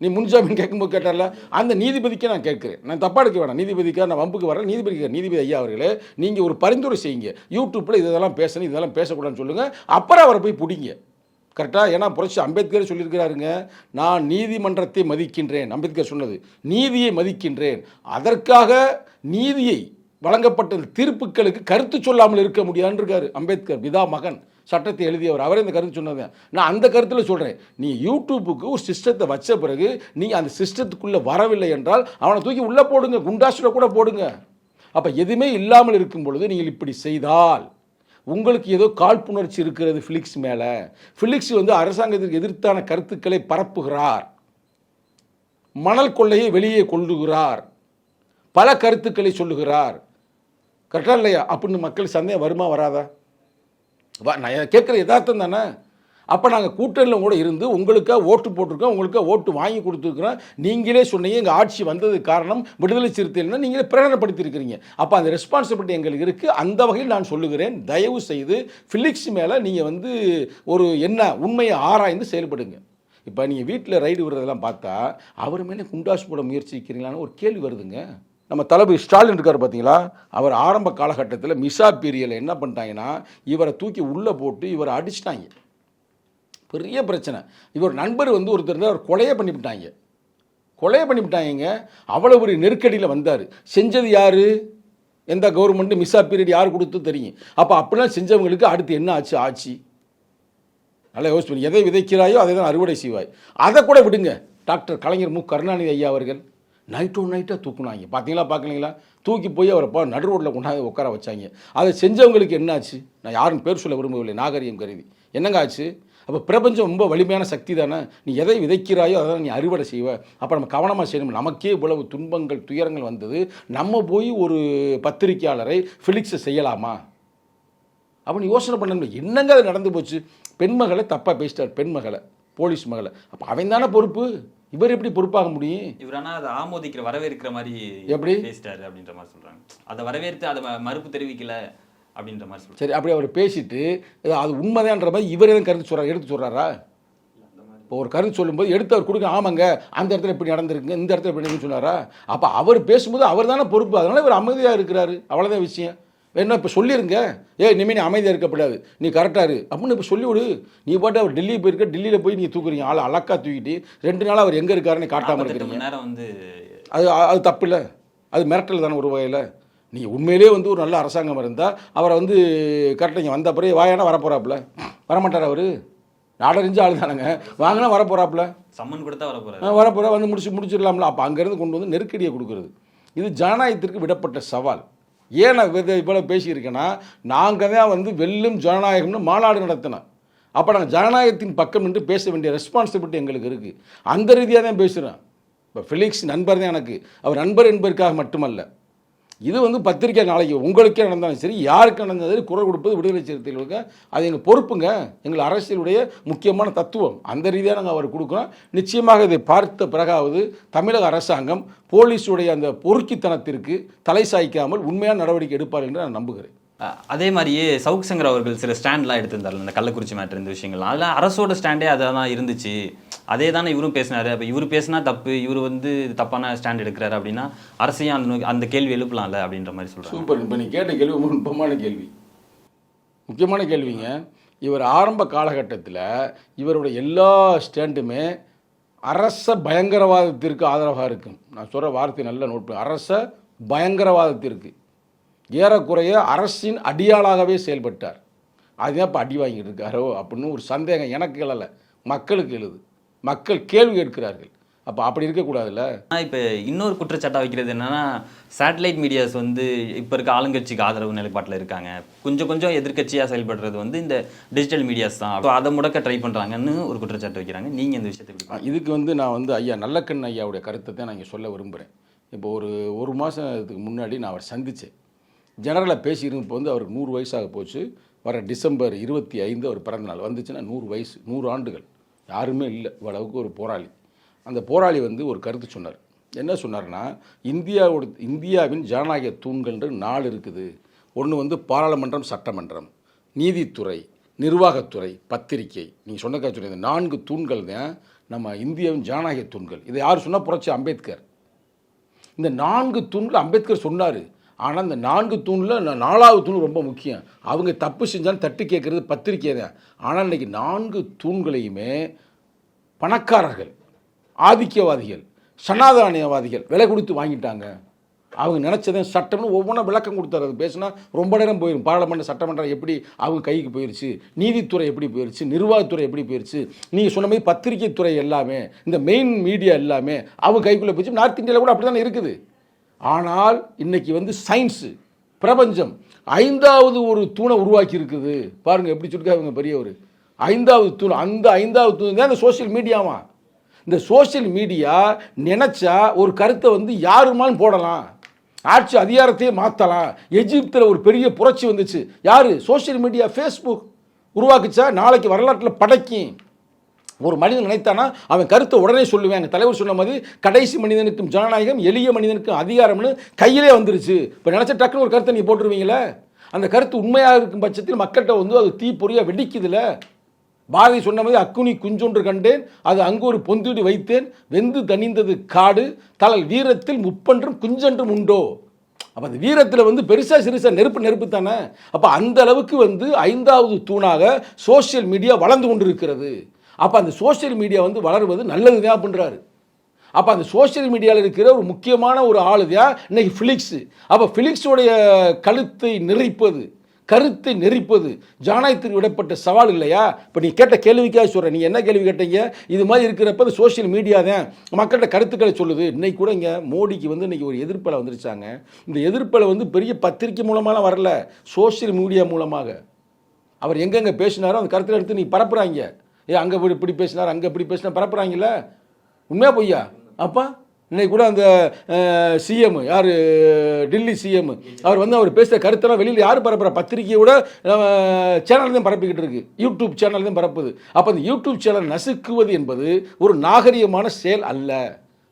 நீ முன்ஜாமீன் கேட்கும்போது கேட்டார்ல அந்த நீதிபதிக்கே நான் கேட்குறேன். நான் தப்பாக எடுக்க வேணாம். நீதிபதிக்காக நான் வம்புக்கு வரேன். நீதிபதிக்கு நீதிபதி ஐயா அவர்களே நீங்கள் ஒரு பரிந்துரை செய்யுங்க. யூடியூப்பில் இதெல்லாம் பேசணும் இதெல்லாம் பேசக்கூடாதுன்னு சொல்லுங்கள் அப்புறம் அவரை போய் பிடிங்க. கரெக்டாக ஏன்னா புரட்சி அம்பேத்கர் சொல்லியிருக்கிறாருங்க. நான் நீதிமன்றத்தை மதிக்கின்றேன். அம்பேத்கர் சொன்னது. நீதியை மதிக்கின்றேன். அதற்காக நீதியை வழங்கப்பட்ட தீர்ப்புகளுக்கு கருத்து சொல்லாமல் இருக்க முடியாதுன்னு இருக்காரு அம்பேத்கர் பிதா மகன். சட்டத்தை எழுதியவர். அவரே இந்த கருத்து சொன்னது. நான் அந்த கருத்தில் சொல்கிறேன் நீ யூடியூப்புக்கு ஒரு சிஸ்டத்தை வச்ச பிறகு நீ அந்த சிஸ்டத்துக்குள்ளே வரவில்லை என்றால் அவனை தூக்கி உள்ளே போடுங்க குண்டாசில் கூட போடுங்க. அப்போ எதுவுமே இல்லாமல் இருக்கும் பொழுது நீங்கள் இப்படி செய்தால் உங்களுக்கு ஏதோ காழ்ப்புணர்ச்சி இருக்கிறது ஃபிலிக்ஸ் மேலே. ஃபிலிக்ஸ் வந்து அரசாங்கத்திற்கு எதிர்த்தான கருத்துக்களை பரப்புகிறார். மணல் கொள்ளையை வெளியே கொள்ளுகிறார். பல கருத்துக்களை சொல்லுகிறார். கரெக்டாக இல்லையா? அப்படின்னு மக்கள் சந்தேகம் வருமா வராதா? நான் கேட்குற யதார்த்தம் தானே? அப்போ நாங்கள் கூட்டணியில் கூட இருந்து உங்களுக்காக ஓட்டு போட்டிருக்கோம் உங்களுக்காக ஓட்டு வாங்கி கொடுத்துருக்குறோம். நீங்களே சொன்னீங்க எங்கள் ஆட்சி வந்ததுக்கு காரணம் விடுதலை சிறுத்தைகள்னா நீங்களே பிரகடனப்படுத்தியிருக்கிறீங்க. அப்போ அந்த ரெஸ்பான்சிபிலிட்டி எங்களுக்கு இருக்குது அந்த வகையில் நான் சொல்லுகிறேன். தயவு செய்து ஃபிலிக்ஸ் மேலே நீங்கள் வந்து ஒரு என்ன உண்மையை ஆராய்ந்து செயல்படுங்க. இப்போ நீங்கள் வீட்டில் ரைடு விடுறதெல்லாம் பார்த்தா அவர் மேலே குண்டாஸ் போட முயற்சிக்கிறீங்களான்னு ஒரு கேள்வி வருதுங்க. நம்ம தளபதி ஸ்டாலின் இருக்கார் பார்த்தீங்களா அவர் ஆரம்ப காலகட்டத்தில் மிசா பீரியடில் என்ன பண்ணிட்டாங்கன்னா இவரை தூக்கி உள்ளே போட்டு இவரை அடிச்சிட்டாங்க. பெரிய பிரச்சனை. இவர் நண்பர் வந்து ஒருத்தர் அவர் கொலையை பண்ணிவிட்டாங்க கொலையை பண்ணிவிட்டாங்க அவ்வளோ ஒரு நெருக்கடியில் வந்தார். செஞ்சது யார்? எந்த கவர்மெண்ட்டு மிஸ்ஸா பீரியட் யார் கொடுத்து தெரியும். அப்போ அப்படிலாம் செஞ்சவங்களுக்கு அடுத்து என்ன ஆச்சு? ஆட்சி. நல்லா யோசிச்சு எதை விதைக்கிறாயோ அதை தான் அறுவடை செய்வாய். அதை கூட விடுங்க. டாக்டர் கலைஞர் மு. கருணாநிதி ஐயா அவர்கள். நைட்டோ நைட்டாக தூக்குனாங்க. பார்த்தீங்களா பார்க்கலீங்களா? தூக்கி போய் அவரை பா நடு ரோட்டில் கொண்டாந்து உட்கார வச்சாங்க. அதை செஞ்சவங்களுக்கு என்னாச்சு? நான் யாரும் பேர் சொல்ல விரும்பவில்லை நாகரிகம் கருதி. என்னங்க ஆச்சு? அப்போ பிரபஞ்சம் ரொம்ப வலிமையான சக்தி தானே? நீ எதை விதைக்கிறாயோ அதை நீ அறுவடை செய்வ. அப்போ நம்ம கவனமாக செய்யணும். நமக்கே இவ்வளவு துன்பங்கள் துயரங்கள் வந்தது. நம்ம போய் ஒரு பத்திரிக்கையாளரை ஃபிலிக்ஸை செய்யலாமா? அப்போ நீ யோசனை பண்ணணும் என்னங்க அது நடந்து போச்சு? பெண்மகளை தப்பாக பேசிட்டார் பெண்மகளை போலீஸ் மகளை. அப்போ அவன் தானே பொறுப்பு? இவர் எப்படி பொறுப்பாக முடியும்? இவர் ஆனா அதை ஆமோதிக்கிற வரவேற்கிற மாதிரி எப்படி? பேசிட்டாரு அப்படின்ற மாதிரி சொல்றாங்க. அதை வரவேற்று அதை மறுப்பு தெரிவிக்கல அப்படின்ற மாதிரி சொல்றாங்க. சரி அப்படி அவர் பேசிட்டு அது உண்மைதான்ற மாதிரி இவர் எதுவும் கருத்து சொல்கிறார் எடுத்து சொல்கிறாரா இப்போ ஒரு கருத்து சொல்லும்போது எடுத்து அவர் கொடுக்க ஆமாங்க அந்த இடத்துல இப்படி நடந்திருக்குங்க இந்த இடத்துல இப்படி சொன்னாரா? அப்போ அவர் பேசும்போது அவர் தானே பொறுப்பு அதனால இவர் அமைதியாக இருக்கிறாரு. அவ்வளோதான் விஷயம். என்ன இப்போ சொல்லிருங்க? ஏய் இனிமேல் நீ அமைதியாக இருக்கப்படாது நீ கரெக்டாக இரு. அப்படின்னு இப்போ சொல்லிவிடு. நீ பாட்டு அவர் டெல்லி போயிருக்க டெல்லியில் போய் நீங்கள் தூக்குறீங்க. ஆள் அலக்கா தூக்கிட்டு ரெண்டு நாள் அவர் எங்கே இருக்காருன்னு காட்டாமல் இருக்கிறீங்க. நேரம் வந்து அது அது தப்பு இல்லை அது மிரட்டல் தானே ஒரு வகையில். நீங்கள் உண்மையிலே வந்து ஒரு நல்ல அரசாங்கம் இருந்தால் அவரை வந்து கரெக்டாக இங்கே வந்த பிறகு வாயானா வரப்போறாப்புல? வரமாட்டார் அவர்? நாடறிஞ்சு ஆள் தானேங்க. வாங்கினா வரப்போறாப்புல? சம்மன் கொடுத்தா வர போறாரு ஆ, வரப்போறா வந்து முடிச்சு முடிச்சிடலாம்ல. அப்போ அங்கேருந்து கொண்டு வந்து நெருக்கடியை கொடுக்குறது. இது ஜனநாயகத்திற்கு விடப்பட்ட சவால். ஏன் நான் இதை இவ்வளோ பேசியிருக்கேன்னா நாங்கள் தான் வந்து வெல்லும் ஜனநாயகம்னு மாநாடு நடத்தினோம். அப்போ நாங்கள் ஜனநாயகத்தின் பக்கம் நின்று பேச வேண்டிய ரெஸ்பான்சிபிலிட்டி எங்களுக்கு இருக்குது அந்த ரீதியாக தான் பேசுகிறேன் இப்போ ஃபிலிக்ஸ் நண்பர் தான் எனக்கு. அவர் நண்பர் என்பதற்காக மட்டுமல்ல. இது வந்து பத்திரிக்கை நாளைக்கு உங்களுக்கே நடந்தாலும் சரி யாருக்கு நடந்தாலும் குரல் கொடுப்பது விடுதலை சிறுத்தைகளுக்கு அது எங்கள் பொறுப்புங்க. எங்கள் அரசியலுடைய முக்கியமான தத்துவம். அந்த ரீதியாக நாங்கள் அவர் கொடுக்குறோம். நிச்சயமாக இதை பார்த்த பிறகாவது தமிழக அரசாங்கம் போலீஸுடைய அந்த பொறுக்கித்தனத்திற்கு தலை சாய்க்காமல் உண்மையான நடவடிக்கை எடுப்பார் என்று நான் நம்புகிறேன். அதே மாதிரியே சவுக் சங்கர் அவர்கள் சில ஸ்டாண்ட்லாம் எடுத்திருந்தார்கள் இந்த கள்ளக்குறிச்சி மேட்டர் இந்த விஷயங்கள்லாம். அதில் அரசோட ஸ்டாண்டே அதான் இருந்துச்சு. அதே தானே இவரும் பேசினாரு. அப்போ இவர் பேசினா தப்பு இவர் வந்து தப்பான ஸ்டாண்ட் எடுக்கிறாரு அப்படின்னா அரசையும் அந்த அந்த கேள்வி எழுப்பலாம்ல அப்படின்ற மாதிரி சொல்கிறேன் சூப்பர். இப்போ நீ கேட்ட கேள்வி நுட்பமான கேள்வி. முக்கியமான கேள்விங்க இவர் ஆரம்ப காலகட்டத்தில் இவருடைய எல்லா ஸ்டாண்டுமே அரச பயங்கரவாதத்திற்கு ஆதரவாக இருக்கும் நான் சொல்கிற வார்த்தை நல்ல நோட் அரச பயங்கரவாதத்திற்கு. ஏறக்குறைய அரசின் அடியாளாகவே செயல்பட்டார். அதுதான் இப்போ அடி வாங்கிட்டு இருக்காரோ அப்படின்னு ஒரு சந்தேகம் எனக்கு எழலை. மக்களுக்கு எழுது. மக்கள் கேள்வி கேட்கிறார்கள். அப்போ அப்படி இருக்கக்கூடாதுல்ல ஆனால் இப்போ இன்னொரு குற்றச்சாட்டா வைக்கிறது என்னன்னா சேட்டலைட் மீடியாஸ் வந்து இப்போ இருக்க ஆளுங்கட்சிக்கு ஆதரவு நிலைப்பாட்டில் இருக்காங்க. கொஞ்சம் கொஞ்சம் எதிர்க்கட்சியாக செயல்படுறது வந்து இந்த டிஜிட்டல் மீடியாஸ் தான். அப்போ அதை முடக்க ட்ரை பண்ணுறாங்கன்னு ஒரு குற்றச்சாட்டு வைக்கிறாங்க. நீங்கள் இந்த விஷயத்தை இதுக்கு வந்து நான் வந்து ஐயா நல்லக்கண் ஐயாவுடைய கருத்தை தான் நான் இங்கே சொல்ல விரும்புகிறேன் இப்போ ஒரு ஒரு மாதத்துக்கு முன்னாடி நான் அவர் சந்தித்தேன் ஜெனரலாக பேசியிருந்தப்போ வந்து அவருக்கு நூறு வயசாக போச்சு. வர டிசம்பர் இருபத்தி ஐந்து அவர் பிறந்த நாள். வந்துச்சுன்னா நூறு வயசு நூறு ஆண்டுகள். யாருமே இல்லை. இவ்வளவுக்கு ஒரு போராளி. அந்த போராளி வந்து ஒரு கருத்து சொன்னார். என்ன சொன்னார்னா இந்தியாவோட இந்தியாவின் ஜனநாயக தூண்கள்ன்ற நாலு இருக்குது. ஒன்று வந்து பாராளுமன்றம் சட்டமன்றம். நீதித்துறை நிர்வாகத்துறை பத்திரிகை. நீங்கள் சொன்ன கருத்து இந்த நான்கு தூண்கள் தான் நம்ம இந்தியாவின் ஜனநாயக தூண்கள். இதை யார் சொன்னால் புரட்சி அம்பேத்கர். இந்த நான்கு தூண்கள் அம்பேத்கர் சொன்னார். ஆனால் இந்த நான்கு தூணில் நாலாவது தூண் ரொம்ப முக்கியம். அவங்க தப்பு செஞ்சாலும் தட்டு கேட்குறது பத்திரிக்கை தான். ஆனால் இன்னைக்கு நான்கு தூண்களையுமே பணக்காரர்கள் ஆதிக்கவாதிகள் சனாதானியவாதிகள் விலை கொடுத்து வாங்கிட்டாங்க. அவங்க நினச்சதே சட்டம்னு ஒவ்வொன்றா விளக்கம் கொடுத்தாரு. பேசினா ரொம்ப நேரம் போயிடும் பாராளுமன்ற சட்டமன்றம் எப்படி அவங்க கைக்கு போயிடுச்சு நீதித்துறை எப்படி போயிருச்சு? நிர்வாகத்துறை எப்படி போயிருச்சு? நீங்கள் சொன்ன மாதிரி பத்திரிகை துறை எல்லாமே இந்த மெயின் மீடியா எல்லாமே அவங்க கைக்குள்ளே போயிடுச்சு நார்த் இந்தியாவில் கூட அப்படி தானே இருக்குது. ஆனால் இன்னைக்கு வந்து சயின்ஸு பிரபஞ்சம் ஐந்தாவது ஒரு தூணை உருவாக்கி இருக்குது பாருங்கள் எப்படி சொல்லிருக்காங்க பெரியவர். ஐந்தாவது தூண் அந்த ஐந்தாவது தூண் தான் இந்த சோஷியல் மீடியாவா இந்த சோஷியல் மீடியா நினச்சா ஒரு கருத்தை வந்து யாருமாலும் போடலாம். ஆட்சி அதிகாரத்தையே மாற்றலாம் எஜிப்தில் ஒரு பெரிய புரட்சி வந்துச்சு. யார்? சோஷியல் மீடியா ஃபேஸ்புக் உருவாக்குச்சா? நாளைக்கு வரலாற்றில் படைக்கும். ஒரு மனிதன் நினைத்தானா அவன் கருத்தை உடனே சொல்லுவேன். தலைவர் சொன்ன மாதிரி கடைசி மனிதனுக்கும் ஜனநாயகம் எளிய மனிதனுக்கும் அதிகாரம்னு கையிலே வந்துருச்சு. இப்போ நினச்ச டக்குன்னு ஒரு கருத்தை நீ போட்டுருவீங்களே? அந்த கருத்து உண்மையாக இருக்கும் பட்சத்தில் மக்கள்கிட்ட வந்து அது தீ வெடிக்குதுல? பாரதி சொன்ன மாதிரி அக்குனி குஞ்சொன்று கண்டேன் அது அங்கு ஒரு பொந்துடி வைத்தேன். வெந்து தணிந்தது காடு தலல் வீரத்தில் முப்பன்றும் குஞ்சென்றும் உண்டோ? அப்போ அந்த வீரத்தில் வந்து பெருசாக சிறுசாக நெருப்பு நெருப்பு தானே? அப்போ அந்த அளவுக்கு வந்து ஐந்தாவது தூணாக சோஷியல் மீடியா வளர்ந்து கொண்டு இருக்கிறது அப்போ அந்த சோஷியல் மீடியா வந்து வளருவது நல்லது தான் அப்படின்றாரு. அப்போ அந்த சோஷியல் மீடியாவில் இருக்கிற ஒரு முக்கியமான ஒரு ஆள் தான் இன்னைக்கு ஃபிலிக்ஸு அப்போ ஃபிலிக்ஸுடைய கழுத்தை நெறிப்பது கருத்தை நெறிப்பது ஜனநாயகத்துக்கு விடப்பட்ட சவால் இல்லையா? இப்போ நீ கேட்ட கேள்விக்காக சொல்கிறேன் நீ என்ன கேள்வி கேட்டீங்க? இது மாதிரி இருக்கிறப்ப அது சோஷியல் மீடியா தான். மக்கள்கிட்ட கருத்துக்களை சொல்லுது. இன்னைக்கு கூட இங்கே மோடிக்கு வந்து இன்றைக்கி ஒரு எதிர்ப்பலை வந்துருச்சாங்க. இந்த எதிர்ப்பலை வந்து பெரிய பத்திரிக்கை மூலமாலாம் வரல. சோஷியல் மீடியா மூலமாக. அவர் எங்கெங்கே பேசினாரோ அந்த கருத்தில் எடுத்து நீ பரப்புகிறாங்க ஏ அங்கே இப்படி இப்படி பேசினார் அங்கே இப்படி பேசினா பரப்புறாங்கல்ல? உண்மையாக பொய்யா? அப்பா இன்னைக்கு கூட அந்த சிஎம் யார் டெல்லி சிஎம் அவர் வந்து அவர் பேசுகிற கருத்தெல்லாம் வெளியில் யார் பரப்புகிற பத்திரிக்கையை சேனல் தான் பரப்பிக்கிட்டு இருக்கு. யூடியூப் சேனல் தான் பரப்புது. அப்போ அந்த யூடியூப் சேனல் நசுக்குவது என்பது ஒரு நாகரிகமான செயல் அல்ல.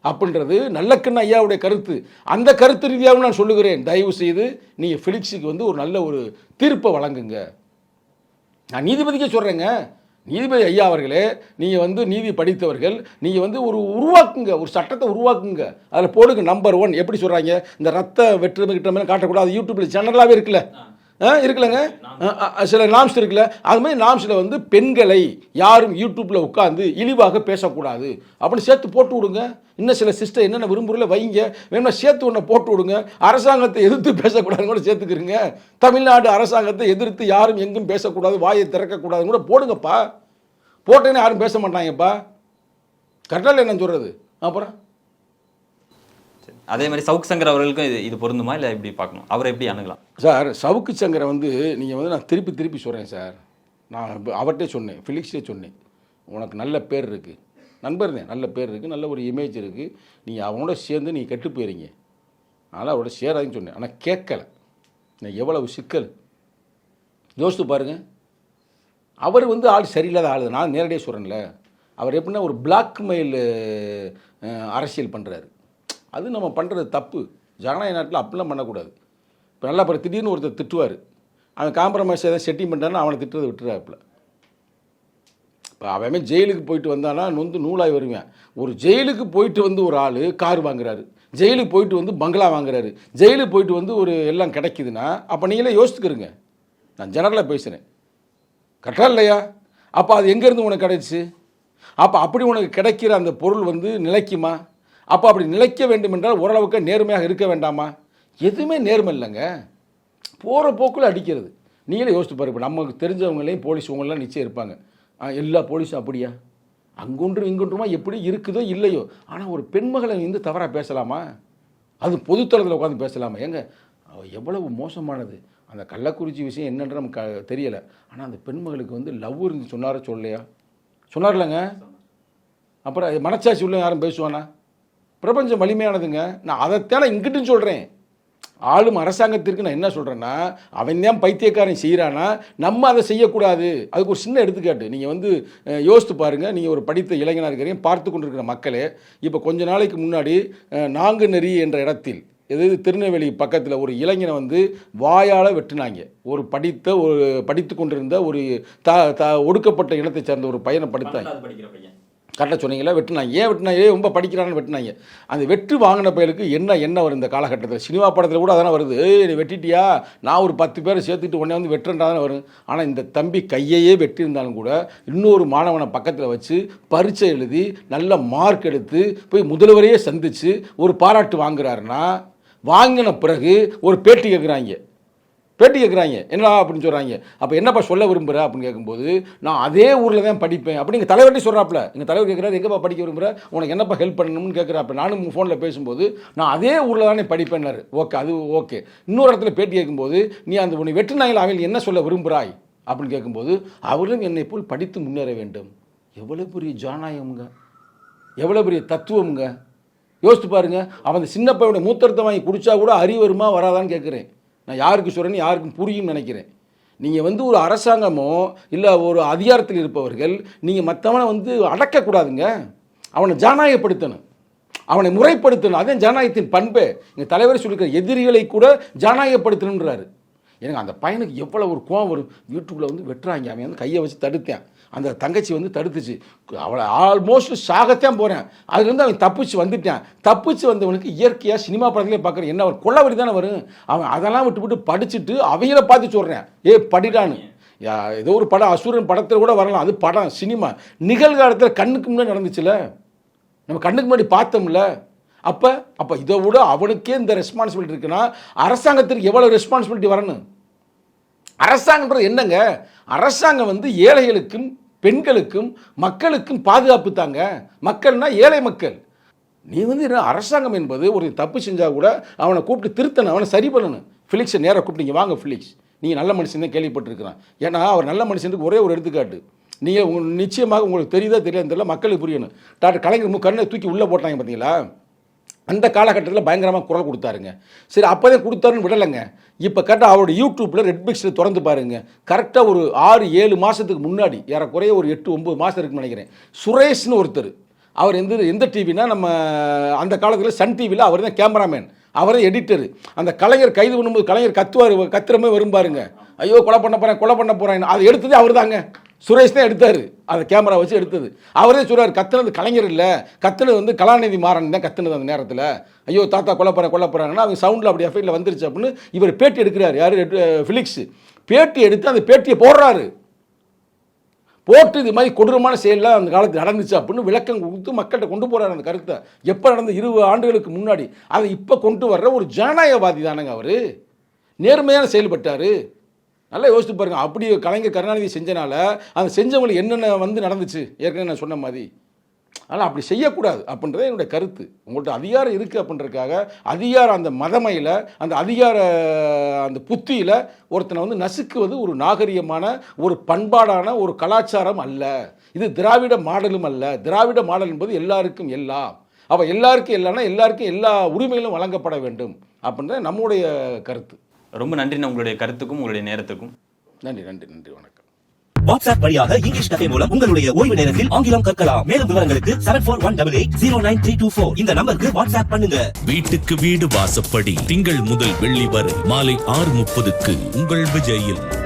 அப்படின்றது நல்லக்கண்ண ஐயாவுடைய கருத்து. அந்த கருத்து ரீதியாகவும் நான் சொல்லுகிறேன். தயவு செய்து நீங்கள் ஃபிலிக்ஸுக்கு வந்து ஒரு நல்ல ஒரு தீர்ப்பை வழங்குங்க. நான் நீதிபதிக்கே சொல்கிறேங்க நீதிபதி ஐயா அவர்களே நீங்கள் வந்து நீதி படித்தவர்கள் நீங்கள் வந்து ஒரு உருவாக்குங்க ஒரு சட்டத்தை உருவாக்குங்க. அதில் போடுங்க நம்பர் ஒன் எப்படி சொல்கிறாங்க இந்த ரத்த வெற்றிமை கிட்ட மேலே காட்டக்கூடாது யூடியூப்பில் சேனலாகவே இருக்குல்ல. இருக்குல்லங்க. ஆ, சில நாம்ஸ் இருக்குல்ல. அது மாதிரி நாம்ஸில் வந்து பெண்களை யாரும் யூடியூப்பில் உட்காந்து இழிவாக பேசக்கூடாது. அப்படின்னு சேர்த்து போட்டு விடுங்க. இன்னும் சில சிஸ்டர் என்னென்ன விரும்புகிறல வைங்க. வேணும்னா சேர்த்து ஒன்று போட்டு விடுங்க. அரசாங்கத்தை எதிர்த்து பேசக்கூடாதுன்னு கூட சேர்த்துக்கிறீங்க. தமிழ்நாடு அரசாங்கத்தை எதிர்த்து யாரும் எங்கும் பேசக்கூடாது வாயை திறக்கக்கூடாதுன்னு கூட போடுங்கப்பா. போட்டேன்னு யாரும் பேச மாட்டாங்கப்பா. கரெக்டாக என்ன சொல்கிறது அப்புறம்? அதே மாதிரி சவுக் சங்கர் அவர்களுக்கும் இது இது பொருந்துமா? இல்லை எப்படி பார்க்கணும்? அவரை எப்படி அணுகலாம்? சார் சவுக்கு சங்கரை வந்து நீங்கள் வந்து நான் திருப்பி திருப்பி சொல்கிறேன் சார். நான் அவர்கிட்டே சொன்னேன் ஃபிலிக்ஸே சொன்னேன். உனக்கு நல்ல பேர் இருக்குது நண்பர் நல்ல பேர் இருக்குது நல்ல ஒரு இமேஜ் இருக்குது நீங்கள் அவனோட சேர்ந்து நீங்கள் கெட்டு போயிருங்க. அதனால் அவரோட சேராதுன்னு சொன்னேன். ஆனால் கேட்கல. நான் எவ்வளவு சிக்கல். யோசித்து பாருங்கள் அவர் வந்து ஆள் சரியில்லாத ஆள் நான் நேரடியாக சொல்கிறேன்ல அவர் எப்படின்னா ஒரு பிளாக்மெயில் அரசியல் பண்ணுறாரு அது நம்ம பண்ணுறது தப்பு. ஜனநாயக நாட்டில் அப்படிலாம் பண்ணக்கூடாது. இப்போ நல்லா பாரு திடீர்னு ஒருத்தர் திட்டுவார். அவன் காம்ப்ரமைஸ் எதாவது செட்டிங் பண்ணிட்டான்னா அவனை திட்டுறதை விட்டுறாப்புல. இப்போ அவன் ஜெயிலுக்கு போயிட்டு வந்தானா நொந்து நூலாகி வருவேன். ஒரு ஜெயிலுக்கு போயிட்டு வந்து ஒரு ஆள் கார் வாங்குறாரு. ஜெயிலுக்கு போயிட்டு வந்து பங்களா வாங்குறாரு. ஜெயிலுக்கு போயிட்டு வந்து ஒரு எல்லாம் கிடைக்குதுன்னா அப்போ நீங்களே யோசித்துக்கிறங்க நான் ஜெனரலாக பேசுகிறேன் கரெக்டா இல்லையா? அப்போ அது எங்கேருந்து உனக்கு கிடைச்சி? அப்போ அப்படி உனக்கு கிடைக்கிற அந்த பொருள் வந்து நிலைக்குமா? அப்போ அப்படி நிலைக்க வேண்டும் என்றால் ஓரளவுக்கு நேர்மையாக இருக்க வேண்டாமா? எதுவுமே நேர்மை இல்லைங்க. போகிற போக்கில் அடிக்கிறது. நீங்களே யோசித்து பாருங்க. இப்போ நமக்கு தெரிஞ்சவங்களையும் போலீஸ் உங்களெலாம் நிச்சயம் இருப்பாங்க. எல்லா போலீஸும் அப்படியா? அங்கொன்றும் இங்கொன்றுமா எப்படி இருக்குதோ இல்லையோ. ஆனால் ஒரு பெண்மகளை வந்து தவறாக பேசலாமா? அது பொதுத்தளத்தில் உட்காந்து பேசலாமா? ஏங்க எவ்வளவு மோசமானது. அந்த கள்ளக்குறிச்சி விஷயம் என்னன்ற நமக்கு க- தெரியலை. ஆனால் அந்த பெண்மகளுக்கு வந்து லவ் இருந்து சொன்னாரோ சொல்லலையா? சொன்னார்லங்க. அப்புறம் அது மனச்சாட்சி உள்ள யாரும் பேசுவானா? பிரபஞ்சம் வலிமையானதுங்க. நான் அதைத்தானே இங்கிட்டும் சொல்கிறேன் ஆளும் அரசாங்கத்திற்கு நான் என்ன சொல்கிறேன்னா அவன் தான் பைத்தியக்காரன் செய்கிறானா நம்ம அதை செய்யக்கூடாது. அதுக்கு ஒரு சின்ன எடுத்துக்காட்டு. நீங்கள் வந்து யோசித்து பாருங்கள் நீங்கள் ஒரு படித்த இளைஞனாக இருக்கிறீங்க பார்த்து கொண்டிருக்கிற மக்களே இப்போ கொஞ்ச நாளைக்கு முன்னாடி நாங்கு நெறி என்ற இடத்தில் எது திருநெல்வேலி பக்கத்தில் ஒரு இளைஞனை வந்து வாயால் வெட்டினாங்க. ஒரு படித்த ஒரு படித்து கொண்டிருந்த ஒரு த ஒடுக்கப்பட்ட இனத்தை சேர்ந்த ஒரு பையனை படுத்தாங்க. படிக்கிற பையன். கரெக்டாக சொன்னீங்களா வெட்டினாங்க ஏன் வெட்டினாங்க ஏன் ரொம்ப படிக்கிறான்னு வெட்டினாங்க அந்த வெட்டு வாங்கின பயலுக்கு என்ன என்ன வரும் இந்த காலகட்டத்தில்? சினிமா படத்தில் கூட அதானே வருது. ஏய் நீ வெட்டிட்டியா? நான் ஒரு பத்து பேரை சேர்த்துட்டு உடனே வந்து வெட்டுறா தானே வரும். ஆனால் இந்த தம்பி கையையே வெட்டியிருந்தாலும் கூட இன்னொரு மாணவனை பக்கத்தில் வச்சு பரீட்சை எழுதி நல்ல மார்க் எடுத்து போய் முதல்வரையே சந்தித்து ஒரு பாராட்டு வாங்குறாருன்னா வாங்கின பிறகு ஒரு பேட்டி கேட்குறாங்க பேட்டி கேட்குறாங்க என்னடா அப்படின்னு சொல்கிறாங்க அப்போ என்னப்பா சொல்ல விரும்புகிற அப்படின்னு கேட்கும்போது நான் அதே ஊரில் தான் படிப்பேன். அப்படி எங்கள் தலைவர்கிட்ட சொல்கிறாப்புல எங்கள் தலைவர் கேட்குறாரு எங்கேப்பா படிக்க விரும்புகிற உனக்கு என்னப்பா ஹெல்ப் பண்ணணும்னு கேட்குறாப்ப நானும் ஃபோனில் பேசும்போது நான் அதே ஊரில் தானே படிப்பேன்னாரு. ஓகே அது ஓகே. இன்னொரு இடத்துல பேட்டி கேட்கும்போது நீ அந்த உன்னை வெற்றினாயில் அவள் என்ன சொல்ல விரும்புகிறாய் அப்படின்னு கேட்கும்போது அவரும் என்னை போல் படித்து முன்னேற வேண்டும். எவ்வளோ பெரிய ஜனநாயகம்ங்க. எவ்வளோ பெரிய தத்துவம்ங்க. யோசித்து பாருங்கள் அவன் அந்த சின்ன பையனோட மூத்தரத்தை வாங்கி குடித்தா கூட அறிவருமா வராதான்னு கேட்குறேன் நான் யாருக்கு சொல்கிறேன்னு யாருக்கும் புரியும்னு நினைக்கிறேன். நீங்கள் வந்து ஒரு அரசாங்கமோ இல்லை ஒரு அதிகாரத்தில் இருப்பவர்கள் நீங்கள் மற்றவனை வந்து அடக்கக்கூடாதுங்க. அவனை ஜனநாயகப்படுத்தணும். அவனை முறைப்படுத்தணும். அதே ஜனநாயகத்தின் பண்பே. எங்கள் தலைவர் சொல்லியிருக்கிற எதிரிகளை கூட ஜனநாயகப்படுத்தணுன்றாரு எனக்கு அந்த பையனுக்கு எவ்வளோ ஒரு கோவம் வரும். வீட்டுக்குள்ளே வந்து வெட்டுறாங்க. அவன் வந்து கையை வச்சு தடுத்தேன். அந்த தங்கச்சி வந்து தடுத்துச்சு. அவளை ஆல்மோஸ்ட் சாகத்தான் போகிறேன் அதுலேருந்து அவன் தப்பிச்சு வந்துட்டான். தப்பிச்சு வந்தவனுக்கு இயற்கையாக சினிமா படத்துலேயே பார்க்குறேன் என்ன கொள்ள கொள்ளவரி தானே வரும். அவன் அதெல்லாம் விட்டு விட்டு படிச்சுட்டு அவங்கள பார்த்து சொல்கிறேன் ஏ படிடான்னு. யா ஏதோ ஒரு படம் அசுரன் படத்தில் கூட வரலாம். அது படம் சினிமா. நிகழ்காலத்தில் கண்ணுக்கு முன்னாடி நடந்துச்சுல? நம்ம கண்ணுக்கு முன்னாடி பார்த்தோம்ல? அப்போ அப்போ இதை விட அவனுக்கே இந்த ரெஸ்பான்சிபிலிட்டி இருக்குன்னா அரசாங்கத்திற்கு எவ்வளோ ரெஸ்பான்சிபிலிட்டி வரணும்? அரசாங்கன்றது என்னங்க? அரசாங்கம் வந்து ஏழைகளுக்கும் பெண்களுக்கும் மக்களுக்கும் பாதுகாப்பு தாங்க. மக்கள்னா ஏழை மக்கள். நீ வந்து என்ன அரசாங்கம் என்பது ஒரு தப்பு செஞ்சால் கூட அவனை கூப்பிட்டு திருத்தணும் அவனை சரி பண்ணணும். ஃபிலிக்ஸை நேராக கூப்பிட்டீங்க வாங்க ஃபிலிக்ஸ். நீங்கள் நல்ல மனுஷன் தான் கேள்விப்பட்டிருக்கிறான். ஏன்னா அவர் நல்ல மனுஷனுக்கு ஒரே ஒரு எடுத்துக்காட்டு. நீங்கள் உங்கள் நிச்சயமாக உங்களுக்கு தெரியுதா தெரியாது தெரியல மக்களுக்கு புரியணும். டாக்டர் கலைஞர் கண்ணை தூக்கி உள்ளே போட்டாங்க பார்த்தீங்களா? அந்த காலகட்டத்தில் பயங்கரமாக குரல் கொடுத்தாருங்க. சரி அப்போதே கொடுத்தாருன்னு விடலைங்க. இப்போ கரெக்டாக அவரோட யூடியூப்பில் ரெட் பிக்ஸில் திறந்து பாருங்க. கரெக்டாக ஒரு ஆறு ஏழு மாதத்துக்கு முன்னாடி ஏறக்குறைய ஒரு எட்டு ஒம்பது மாதம் இருக்குன்னு நினைக்கிறேன். சுரேஷ்னு ஒருத்தர். அவர் எந்த எந்த டிவினா நம்ம அந்த காலத்தில் சன் டிவியில் அவர் தான் கேமராமேன். அவரே எடிட்டர். அந்த கலைஞர் கைது பண்ணும்போது கலைஞர் கத்துவார் கத்துற மாதிரி வரும் பாருங்க. ஐயோ கொலை பண்ண போகிறேன் கொலை பண்ண போகிறேன் அதை எடுத்ததே அவர் தாங்க சுரேஷ் தான் எடுத்தார். அந்த கேமரா வச்சு எடுத்தது. அவரே சொல்கிறார் கத்துனது கலைஞர் இல்லை. கத்துனது வந்து கலாநிதி மாறன் தான் கத்துனது அந்த நேரத்தில். ஐயோ தாத்தா கொல்லப்படுற கொல்லப்படுறாங்கன்னா அவங்க சவுண்டில் அப்படி எஃபெக்டில் வந்துருச்சு அப்படின்னு இவர் பேட்டி எடுக்கிறார். யார்? ஃபிலிக்ஸ் பேட்டி எடுத்து அந்த பேட்டியை போடுறாரு. போட்டு இது மாதிரி கொடூரமான செயல்லாம் அந்த காலத்தில் நடந்துச்சு அப்படின்னு விளக்கம் கொடுத்து மக்கள்கிட்ட கொண்டு போகிறார் அந்த கருத்தை. எப்போ நடந்த இருபது ஆண்டுகளுக்கு முன்னாடி. அதை இப்போ கொண்டு வர்ற ஒரு ஜனநாயகவாதி தானங்க அவர். நேர்மையான செயல்பட்டார். நல்லா யோசித்து பாருங்கள் அப்படி கலைஞர் கருணாநிதி செஞ்சனால அந்த செஞ்சவங்களுக்கு என்னென்ன வந்து நடந்துச்சு? ஏற்கனவே நான் சொன்ன மாதிரி. ஆனால் அப்படி செய்யக்கூடாது அப்படின்றது என்னுடைய கருத்து. உங்கள்கிட்ட அதிகாரம் இருக்குது அப்படின்றதுக்காக அதிகாரம் அந்த மதமையில் அந்த அதிகார அந்த புத்தியில் ஒருத்தனை வந்து நசுக்குவது ஒரு நாகரிகமான ஒரு பண்பாடான ஒரு கலாச்சாரம் அல்ல. இது திராவிட மாடலும் அல்ல. திராவிட மாடல் என்பது எல்லாருக்கும் எல்லாம். அப்போ எல்லாருக்கும் எல்லாம்னா எல்லாருக்கும் எல்லா உரிமைகளும் வழங்கப்பட வேண்டும் அப்படின்றது நம்முடைய கருத்து. ரொம்ப நன்றிண்ணா உங்களுடைய கருத்துக்கும் உங்களுடைய நேரத்துக்கும். நன்றி நன்றி நன்றி வணக்கம். வாட்ஸ்அப் வழியாக இங்கிலீஷ் கதை மூலம் உங்களுடைய ஓய்வு நேரத்தில் ஆங்கிலம் கற்கலாம். மேலும் விவரங்களுக்கு seven four one double eight zero nine three two four இந்த நம்பருக்கு வாட்ஸ்அப் பண்ணுங்க. வீட்டுக்கு வீடு வாசப்படி திங்கள் முதல் வெள்ளி வரை மாலை ஆறு முப்பதுக்கு உங்கள் விஜயில்.